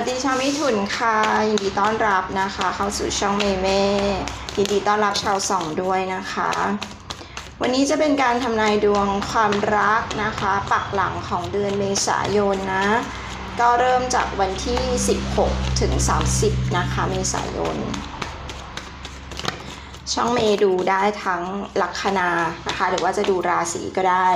วัสดีชาวมิถุนค่ะยินดีต้อนรับนะคะ เข้าสู่ช่องเมเม่ยินดีต้อนรับชาวสองด้วยนะคะ วันนี้จะเป็นการทำนายดวงความรักนะคะ ปักหลังของเดือนเมษายนนะ ก็เริ่มจากวันที่ 16 ถึง 30 นะคะ เมษายน ช่องเมย์ดูได้ทั้งลัคนานะคะ หรือว่าจะดูราศีก็ได้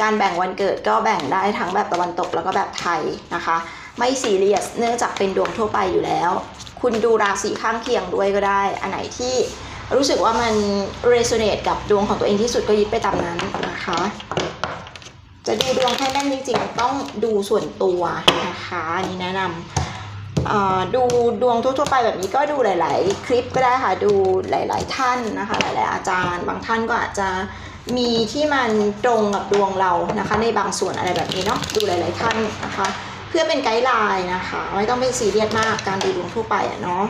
การแบ่งวันเกิดก็แบ่งได้ทั้งแบบตะวันตกแล้วก็แบบไทยนะคะ ไม่ซีเรียสเนื่องจากเป็นดวงทั่วไปอยู่แล้ว คุณดูราศีข้างเคียงด้วยก็ได้ อันไหนที่รู้สึกว่ามัน resonate กับดวงของตัวเองที่สุดก็ยึดไปตามนั้นนะคะ จะดูดวงให้แม่นจริงๆ ต้องดูส่วนตัวนะคะอันนี้แนะนำดูดวงทั่วๆไปแบบนี้ก็ดูหลาย ๆ คลิปก็ได้ค่ะดูหลาย ๆ ท่านนะคะ หลาย ๆ อาจารย์ บางท่านก็อาจจะมีที่มันตรงกับดวงเรานะคะ ในบางส่วนอะไรแบบนี้เนาะดูหลาย ๆ ท่านนะคะ พื่อเป็นไกด์ไลน์นะคะ ไม่ต้องเป็นซีเรียสมากการดูดวงทั่วไปอะเนาะ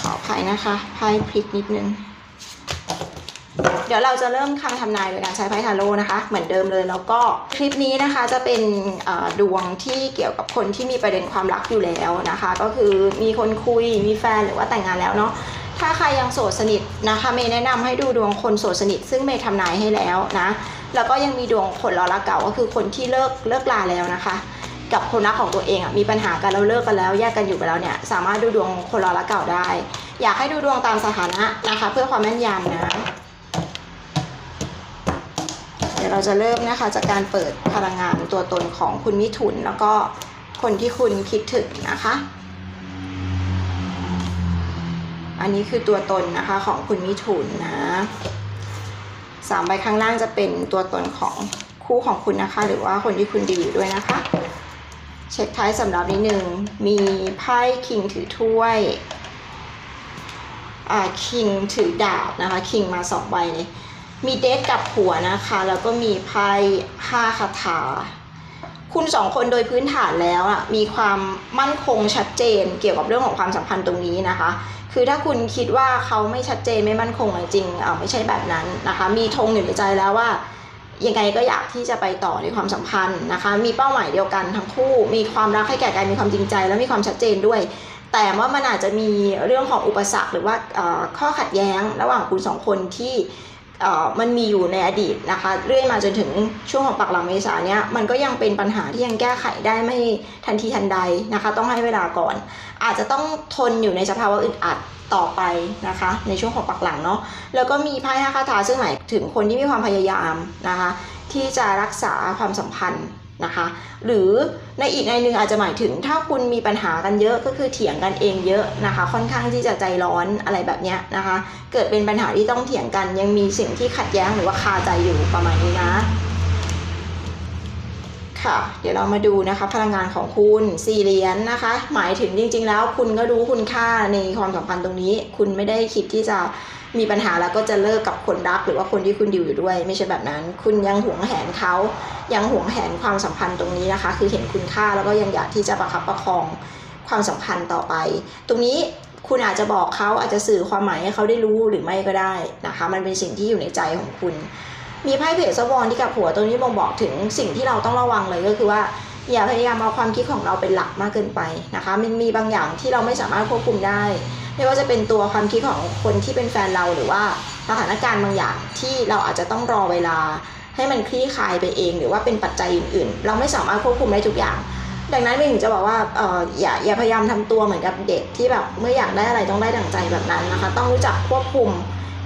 ขออภัยนะคะไพ่พลิกนิดนึง เดี๋ยวเราจะเริ่มคำทำนายโดยการใช้ไพ่ทาโร่นะคะ เหมือนเดิมเลยแล้วก็คลิปนี้นะคะจะเป็นดวงที่เกี่ยวกับคนที่มีประเด็นความรักอยู่แล้วนะคะ ก็คือมีคนคุยมีแฟนหรือว่าแต่งงานแล้วเนาะถ้าใครยังโสดสนิทนะคะเมย์แนะนำให้ดูดวงคนโสดสนิท ซึ่งเมย์ทำนายให้แล้วนะ แล้วก็ยังมีดวงคนรอรักเก่าก็คือคนที่เลิกเลิกลาแล้วนะคะ กับคนรักของตัวเองอะมีปัญหากันแล้วเลิกกันแล้วแยกกันอยู่ไปแล้วเนี่ยสามารถดูดวงคนรอรักเก่าได้ อยากให้ดูดวงตามสถานะนะคะ เพื่อความแม่นยำนะเดี๋ยวเราจะเริ่มนะคะจากการเปิดพลังงานตัวตนของคุณมิถุน แล้วก็คนที่คุณคิดถึงนะคะ อันนี้คือตัวตนนะคะของคุณมิถุนนะสามใบข้างล่างจะเป็นตัวตนของคู่ของคุณนะคะ หรือว่าคนที่คุณดีอยู่ด้วยนะคะ เช็คท้ายสำรับนิดนึงมีไพ่คิงถือถ้วยอ่าคิงถือดาบนะคะคิงมาสองใบเลยมีเดทกับผัวนะคะ แล้วก็มีไพ่ห้าคาถา คุณสองคนโดยพื้นฐานแล้วอะมีความมั่นคงชัดเจนเกี่ยวกับเรื่องของความสัมพันธ์ตรงนี้นะคะ คือถ้าคุณคิดว่าเขาไม่ชัดเจนไม่มั่นคงจริงอ่าไม่ใช่แบบนั้นนะคะ มีธงอยู่ในใจแล้วว่า ยังไงก็อยากที่จะไปต่อในความสัมพันธ์นะคะ มีเป้าหมายเดียวกันทั้งคู่ มีความรักให้แก่กัน มีความจริงใจ และมีความชัดเจนด้วย แต่ว่ามันอาจจะมีเรื่องของอุปสรรคหรือว่าข้อขัดแย้งระหว่างคุณสองคนที่ มันมีอยู่ในอดีตนะคะ เรื่อยมาจนถึงช่วงของปักหลังเมษาเนี้ยมันก็ยังเป็นปัญหาที่ยังแก้ไขได้ไม่ทันทีทันใดนะคะ ต้องให้เวลาก่อน อาจจะต้องทนอยู่ในสภาวะอึดอัดต่อไปนะคะ ในช่วงของปักหลังเนาะแล้วก็มีไพ่ห้าคาถาซึ่งหมายถึงคนที่มีความพยายามนะคะ ที่จะรักษาความสัมพันธ์ นะคะ หรือในอีกในหนึ่งอาจจะหมายถึงถ้าคุณมีปัญหากันเยอะก็คือเถียงกันเองเยอะนะคะ ค่อนข้างที่จะใจร้อนอะไรแบบเนี้ยนะคะ เกิดเป็นปัญหาที่ต้องเถียงกันยังมีสิ่งที่ขัดแย้งหรือว่าคาใจอยู่ประมาณนี้นะ ค่ะ เดี๋ยวเรามาดูนะคะพลังงานของคุณสี่เหรียญนะคะ หมายถึงจริง ๆ แล้วคุณก็รู้คุณค่าในความสัมพันธ์ตรงนี้ คุณไม่ได้คิดที่จะมีปัญหาแล้วก็จะเลิกกับคนรักหรือว่าคนที่คุณดิวอยู่ด้วย ไม่ใช่แบบนั้น คุณยังหวงแหนเขายังหวงแหนความสัมพันธ์ตรงนี้นะคะ คือเห็นคุณค่าแล้วก็ยังอยากที่จะประคับประคองความสัมพันธ์ต่อไป ตรงนี้คุณอาจจะบอกเขาอาจจะสื่อความหมายให้เขาได้รู้หรือไม่ก็ได้นะคะ มันเป็นสิ่งที่อยู่ในใจของคุณ มีไพ่เพจสวอนที่กับหัวตรงนี้บ่งบอกถึงสิ่งที่เราต้องระวังเลยก็คือว่าอย่าพยายามเอาความคิดของเราเป็นหลักมากเกินไปนะคะ มันมีบางอย่างที่เราไม่สามารถควบคุมได้ ไม่ว่าจะเป็นตัวความคิดของคนที่เป็นแฟนเราหรือว่าสถานการณ์บางอย่างที่เราอาจจะต้องรอเวลา ให้มันคลี่คลายไปเอง หรือว่าเป็นปัจจัยอื่นๆ เราไม่สามารถควบคุมได้ทุกอย่าง ดังนั้นเมย์ถึงจะบอกว่าเอออย่าอย่าพยายามทำตัวเหมือนกับเด็กที่แบบเมื่ออยากได้อะไรต้องได้ดั่งใจแบบนั้นนะคะ ต้องรู้จักควบคุม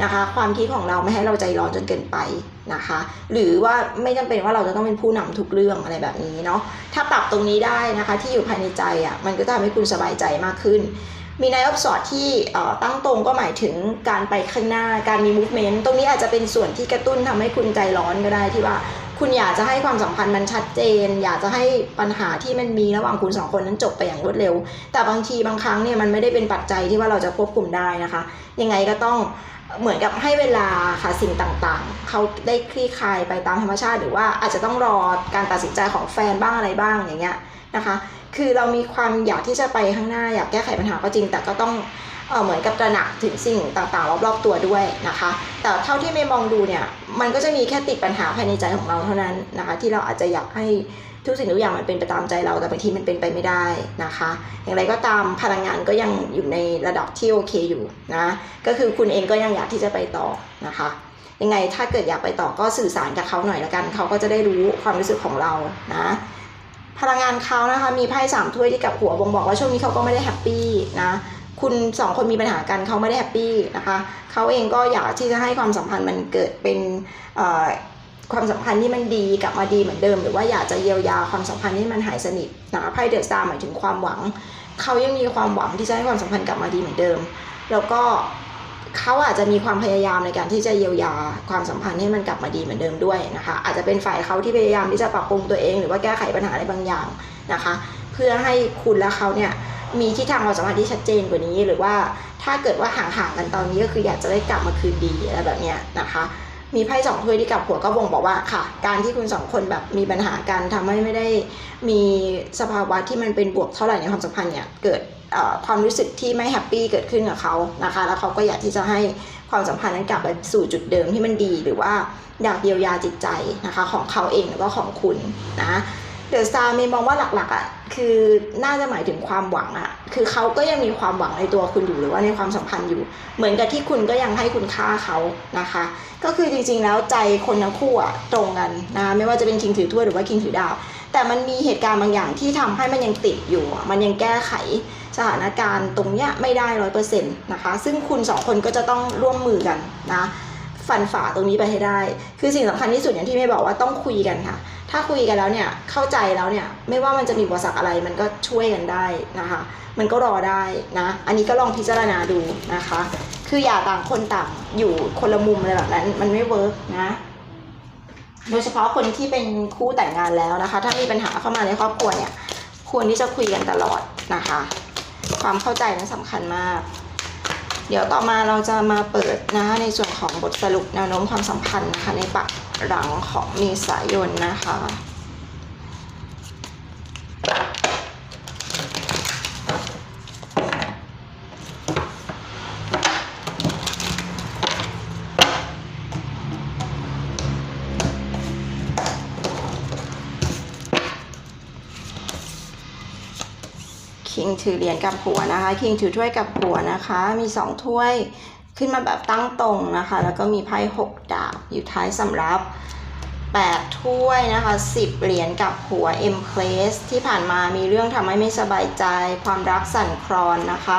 นะคะ ความคิดของเราไม่ให้เราใจร้อนจนเกินไปนะคะ หรือว่าไม่จำเป็นว่าเราจะต้องเป็นผู้นำทุกเรื่องอะไรแบบนี้เนาะถ้าปรับตรงนี้ได้นะคะ ที่อยู่ภายในใจอะมันก็จะทำให้คุณสบายใจมากขึ้น มีนายออฟสอดที่ตั้งตรงก็หมายถึงการไปข้างหน้าการมี movement ตรงนี้อาจจะเป็นส่วนที่กระตุ้นทำให้คุณใจร้อนก็ได้ที่ว่าคุณอยากจะให้ความสัมพันธ์มันชัดเจน อยากจะให้ปัญหาที่มันมีระหว่างคุณสองคนนั้นจบไปอย่างรวดเร็ว แต่บางทีบางครั้งเนี่ยมันไม่ได้เป็นปัจจัยที่ว่าเราจะควบคุมได้นะคะ ยังไงก็ต้อง เหมือนกับให้เวลาค่ะสิ่งต่างๆ เขาได้คลี่คลายไปตามธรรมชาติ หรือว่าอาจจะต้องรอการตัดสินใจของแฟนบ้างอะไรบ้างอย่างเงี้ยนะคะ คือเรามีความอยากที่จะไปข้างหน้าอยากแก้ไขปัญหาก็จริง แต่ก็ต้องเอเหมือนกับตระหนักถึงสิ่งต่างๆ รอบๆตัวด้วยนะคะ แต่เท่าที่ไม่มองดูเนี่ยมันก็จะมีแค่ติดปัญหาภายในใจของเราเท่านั้นนะคะ ที่เราอาจจะอยากให้ ทุกสิ่งทุกอย่างมันเป็นไปตามใจเราแต่บางทีมันเป็นไปไม่ได้นะคะ อย่างไรก็ตามพลังงานก็ยังอยู่ในระดับที่โอเคอยู่นะก็คือคุณเองก็ยังอยากที่จะไปต่อนะคะ ยังไงถ้าเกิดอยากไปต่อก็สื่อสารกับเขาหน่อยละกันเขาก็จะได้รู้ความรู้สึกของเรานะพลังงานเขานะคะมีไพ่สามถ้วยที่กับหัวบ่งบอกว่าช่วงนี้เขาก็ไม่ได้แฮปปี้นะคุณสองคนมีปัญหากันเขาไม่ได้แฮปปี้นะคะเขาเองก็อยากที่จะให้ความสัมพันธ์มันเกิดเป็นเอ่อ ความสัมพันธ์ที่มันดีกลับมาดีเหมือนเดิม หรือว่าอยากจะเยียวยาความสัมพันธ์ให้มันหายสนิทนะคะไพ่เดอะสตาร์หมายถึงความหวัง เขายังมีความหวังที่จะให้ความสัมพันธ์กลับมาดีเหมือนเดิม แล้วก็เขาอาจจะมีความพยายามในการที่จะเยียวยาความสัมพันธ์ให้มันกลับมาดีเหมือนเดิมด้วยนะคะ อาจจะเป็นฝ่ายเขาที่พยายามที่จะปรับปรุงตัวเอง หรือว่าแก้ไขปัญหาอะไรบางอย่างนะคะ เพื่อให้คุณและเขาเนี่ยมีทิศทางความสัมพันธ์ที่ชัดเจนกว่านี้ หรือว่าถ้าเกิดว่าห่างๆกันตอนนี้ก็คืออยากจะได้กลับมาคืนดีอะไรแบบเนี้ยนะคะ มีไพ่สองถ้วยที่กลับหัวก็บ่งบอกว่าค่ะ การที่คุณสองคนแบบมีปัญหากันทำให้ไม่ได้มีสภาวะที่มันเป็นบวกเท่าไหร่ในความสัมพันธ์เนี่ยเกิดความรู้สึกที่ไม่แฮปปี้เกิดขึ้นกับเขานะคะ แล้วเขาก็อยากที่จะให้ความสัมพันธ์นั้นกลับไปสู่จุดเดิมที่มันดีหรือว่าอยากเยียวยาจิตใจนะคะของเขาเองแล้วก็ของคุณนะเดอะสตาร์มย์มองว่าหลักๆอะ คือน่าจะหมายถึงความหวังอะคือเขาก็ยังมีความหวังในตัวคุณอยู่หรือว่าในความสัมพันธ์อยู่ เหมือนกับที่คุณก็ยังให้คุณค่าเขานะคะ ก็คือจริงๆแล้วใจคนทั้งคู่อะตรงกันนะไม่ว่าจะเป็นคิงถือถ้วยหรือว่าคิงถือดาว แต่มันมีเหตุการณ์บางอย่างที่ทำให้มันยังติดอยู่ มันยังแก้ไขสถานการณ์ตรงเนี้ยไม่ได้ร้อยเปอร์เซ็นต์นะคะ ซึ่งคุณสองคนก็จะต้องร่วมมือกันนะ ฟันฝ่าตรงนี้ไปให้ได้ คือสิ่งสำคัญที่สุดอย่างที่ไม่บอกว่าต้องคุยกันค่ะ ถ้าคุยกันแล้วเนี่ยเข้าใจแล้วเนี่ยไม่ว่ามันจะมีอุปสรรคอะไรมันก็ช่วยกันได้นะคะ มันก็รอได้นะ อันนี้ก็ลองพิจารณาดูนะคะ คืออย่าต่างคนต่างอยู่คนละมุมอะไรแบบนั้น มันไม่เวิร์กนะโดยเฉพาะคนที่เป็นคู่แต่งงานแล้วนะคะ ถ้ามีปัญหาเข้ามาในครอบครัวเนี่ยควรที่จะคุยกันตลอดนะคะ ความเข้าใจนั้นสำคัญมาก เดี๋ยวต่อมาเราจะมาเปิดนะในส่วน ของบทสรุปแนวโน้มความสัมพันธ์นะคะในปักหลังของเมษายนนะคะคิงถือเหรียญกับหัวนะคะคิงถือถ้วยกับหัวนะคะ มีสองถ้วย ขึ้นมาแบบตั้งตรงนะคะ แล้วก็มีไพ่หกดาบอยู่ท้ายสำรับแปดถ้วยนะคะสิบเหรียญกับหัว M place ที่ผ่านมามีเรื่องทำให้ไม่สบายใจ ความรักสั่นคลอนนะคะ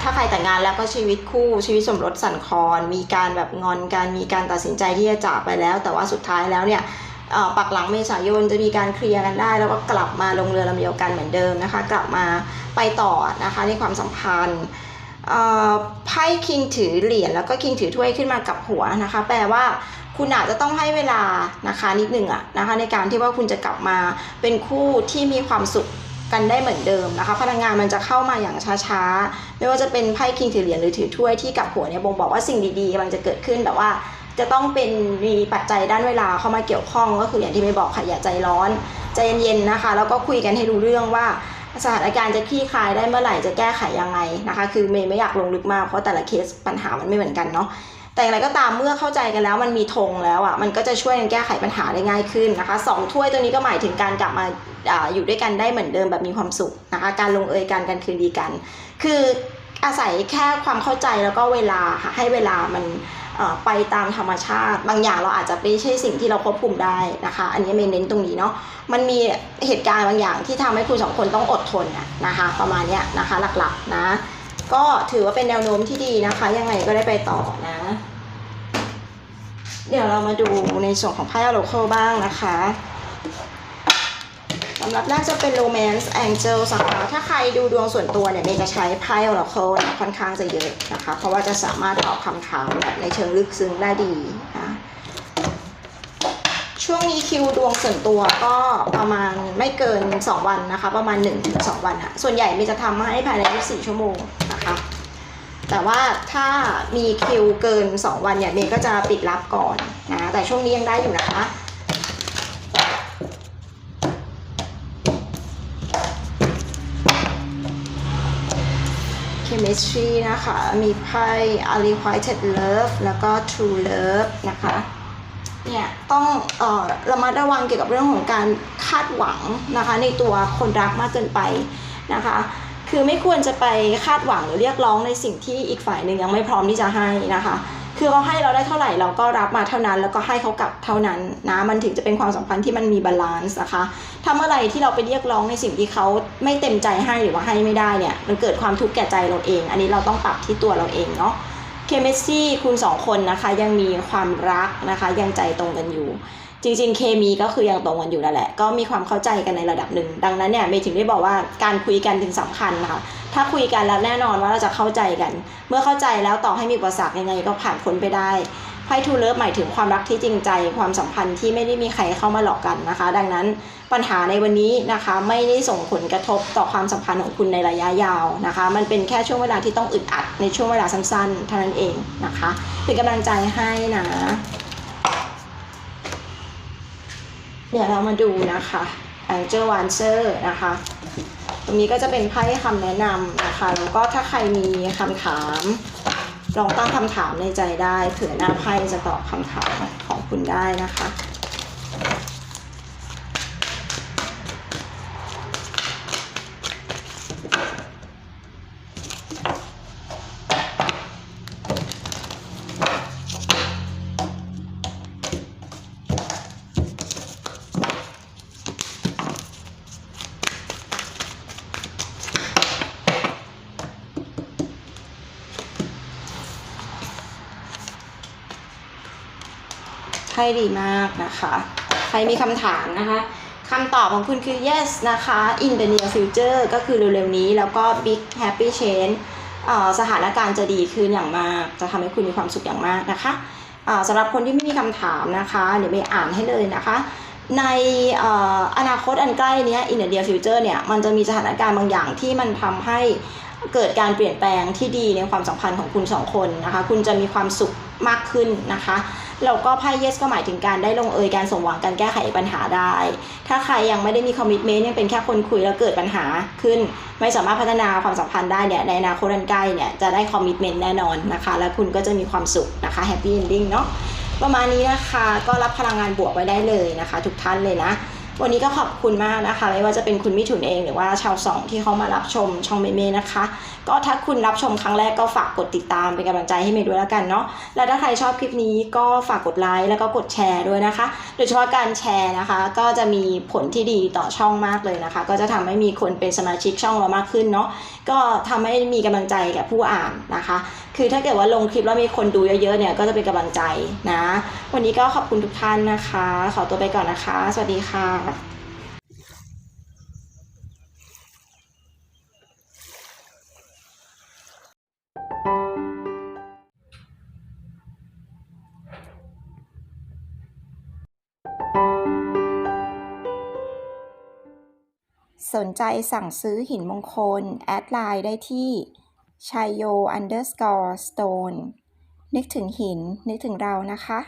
ถ้าใครแต่งงานแล้วก็ชีวิตคู่ชีวิตสมรสสั่นคลอน มีการแบบงอนกัน มีการตัดสินใจที่จะจากไปแล้ว แต่ว่าสุดท้ายแล้วเนี่ยปักหลังเมษายนจะมีการเคลียร์กันได้ แล้วก็กลับมาลงเรือลำเดียวกันเหมือนเดิมนะคะ กลับมาไปต่อนะคะในความสัมพันธ์ ไพ่คิงถือเหรียญแล้วก็คิงถือถ้วยขึ้นมากับหัวนะคะ แปลว่าคุณอาจจะต้องให้เวลานะคะนิดหนึ่งอะนะคะในการที่ว่าคุณจะกลับมาเป็นคู่ที่มีความสุขกันได้เหมือนเดิมนะคะพลังงานมันจะเข้ามาอย่างช้าๆ ไม่ว่าจะเป็นไพ่คิงถือเหรียญหรือถือถ้วยที่กับหัวเนี่ยบ่งบอกว่าสิ่งดีๆกำลังจะเกิดขึ้นแต่ว่าจะต้องเป็นมีปัจจัยด้านเวลาเข้ามาเกี่ยวข้องก็คืออย่างที่ไม่บอกค่ะอย่าใจร้อน ใจเย็นๆนะคะ แล้วก็คุยกันให้รู้เรื่องว่า สถานการณ์จะคลี่คลายได้เมื่อไหร่จะแก้ไขยังไงนะคะ คือเมย์ไม่อยากลงลึกมากเพราะแต่ละเคสปัญหามันไม่เหมือนกันเนาะแต่อย่างไรก็ตามเมื่อเข้าใจกันแล้วมันมีธงแล้วอะมันก็จะช่วยกันแก้ไขปัญหาได้ง่ายขึ้นนะคะสองถ้วยตัวนี้ก็หมายถึงการกลับมาอาอยู่ด้วยกันได้เหมือนเดิมแบบมีความสุขนะคะ การลงเอยกันการคืนดีกัน คืออาศัยแค่ความเข้าใจแล้วก็เวลาค่ะให้เวลามัน ไปตามธรรมชาติ บางอย่างเราอาจจะไม่ใช่สิ่งที่เราควบคุมได้นะคะ อันนี้เมนเน้นตรงนี้เนาะมันมีเหตุการณ์บางอย่างที่ทำให้คุณสองคนต้องอดทนนะคะ ประมาณเนี้ยนะคะหลักๆนะ ก็ถือว่าเป็นแนวโน้มที่ดีนะคะ ยังไงก็ได้ไปต่อนะ เดี๋ยวเรามาดูในส่วนของไพ่อโลโคบ้างนะคะ สำหรับแรกจะเป็น Romance Angel นะคะถ้าใครดูดวงส่วนตัวเนี่ยเมย์จะใช้ไพ่ Oracle เนี่ยค่อนข้างจะเยอะนะคะ เพราะว่าจะสามารถตอบคำถามแบบในเชิงลึกซึ้งได้ดีนะช่วงนี้คิวดวงส่วนตัวก็ประมาณไม่เกิน 2 วันนะคะ ประมาณ 1-2 วันค่ะส่วนใหญ่เมย์จะทำให้ภายใน 24 ชั่วโมงนะคะแต่ว่าถ้ามีคิวเกิน 2 วันเนี่ยเมย์ก็จะปิดรับก่อนนะแต่ช่วงนี้ยังได้อยู่นะคะ เค chemistry นะคะ มีไพ่ unrequited love แล้วก็ true love นะคะเนี่ยต้องเอ่อระมัดระวังเกี่ยวกับเรื่องของการคาดหวังนะคะ ในตัวคนรักมากเกินไปนะคะ คือไม่ควรจะไปคาดหวังหรือเรียกร้องในสิ่งที่อีกฝ่ายหนึ่งยังไม่พร้อมที่จะให้นะคะ คือเขาให้เราได้เท่าไหร่เราก็รับมาเท่านั้น แล้วก็ให้เขากลับเท่านั้นนะมันถึงจะเป็นความสัมพันธ์ที่มันมีบาลานซ์นะคะถ้าเมื่อไหร่ที่เราไปเรียกร้องในสิ่งที่เขาไม่เต็มใจให้หรือว่าให้ไม่ได้เนี่ยมันเกิดความทุกข์แก่ใจเราเอง อันนี้เราต้องปรับที่ตัวเราเองเนาะเคมีซี่คุณสองคนนะคะยังมีความรักนะคะยังใจตรงกันอยู่ จริงๆ เคมีก็คือยังตรงกันอยู่นั่นแหละ ก็มีความเข้าใจกันในระดับหนึ่ง ดังนั้นเนี่ยเมย์ถึงได้บอกว่าการคุยกันถึงสำคัญนะคะถ้าคุยกันแล้วแน่นอนว่าเราจะเข้าใจกัน เมื่อเข้าใจแล้วต่อให้มีอุปสรรคยังไงก็ผ่านพ้นไปได้ไพ่ทูเลิฟหมายถึงความรักที่จริงใจ ความสัมพันธ์ที่ไม่ได้มีใครเข้ามาหลอกกันนะคะ ดังนั้นปัญหาในวันนี้นะคะไม่ได้ส่งผลกระทบต่อความสัมพันธ์ของคุณในระยะยาวนะคะ มันเป็นแค่ช่วงเวลาที่ต้องอึดอัดในช่วงเวลาสั้นๆเท่านั้นเองนะคะ เป็นกำลังใจให้นะ เดี๋ยวเรามาดูนะคะ Angel w a n c e r นะคะ ตรงนี้ก็จะเป็นไพ่คำแนะนำนะคะ แล้วก็ถ้าใครมีคำถาม ลองตั้งคำถามในใจได้ เผื่อหน้าไพ่จะตอบคำถามของคุณได้นะคะ ไพ่ดีมากนะคะ ใครมีคำถามนะคะคำตอบของคุณคือ yes นะคะ in the near future ก็คือเร็วๆนี้แล้วก็ big happy change สถานการณ์จะดีขึ้นอย่างมาก จะทำให้คุณมีความสุขอย่างมากนะคะสำหรับคนที่ไม่มีคำถามนะคะเดี๋ยวไปอ่านให้เลยนะคะ ในออนาคตอันใกล้นี้ in the near future เนี่ยมันจะมีสถานการณ์บางอย่างที่มันทำให้เกิดการเปลี่ยนแปลงที่ดีในความสัมพันธ์ของคุณสองคนนะคะ คุณจะมีความสุขมากขึ้นนะคะ แล้วก็ไพ่ yes ก็หมายถึงการได้ลงเอยการสมหวังการแก้ไขปัญหาได้ ถ้าใครยังไม่ได้มีคอมมิชเมนต์ยังเป็นแค่คนคุยแล้วเกิดปัญหาขึ้น ไม่สามารถพัฒนาความสัมพันธ์ได้เนี่ยในอนาคตอันใกล้เนี่ยจะได้คอมมิชเมนต์แน่นอนนะคะ แล้วคุณก็จะมีความสุขนะคะแฮปปี้เอนดิ้งเนาะประมาณนี้นะคะก็รับพลังงานบวกไว้ได้เลยนะคะ ทุกท่านเลยนะ วันนี้ก็ขอบคุณมากนะคะ ไม่ว่าจะเป็นคุณมิถุนเองหรือว่าชาวสองที่เขามารับชมช่องเมเมนะคะ ก็ถ้าคุณรับชมครั้งแรกก็ฝากกดติดตามเป็นกำลังใจให้เมย์ด้วยแล้วกันเนาะและถ้าใครชอบคลิปนี้ก็ฝากกดไลค์แล้วก็กดแชร์ด้วยนะคะ โดยเฉพาะการแชร์นะคะ ก็จะมีผลที่ดีต่อช่องมากเลยนะคะ ก็จะทำให้มีคนเป็นสมาชิกช่องเรามากขึ้นเนาะก็ทำให้มีกำลังใจกับผู้อ่านนะคะคือถ้าเกิดว่าลงคลิปแล้วมีคนดูเยอะๆเนี่ยก็จะเป็นกำลังใจนะ วันนี้ก็ขอบคุณทุกท่านนะคะ ขอตัวไปก่อนนะคะ สวัสดีค่ะสนใจสั่งซื้อหินมงคล แอดไลน์ได้ที่ ชัยโย underscore stone นึกถึงหิน นึกถึงเรานะคะ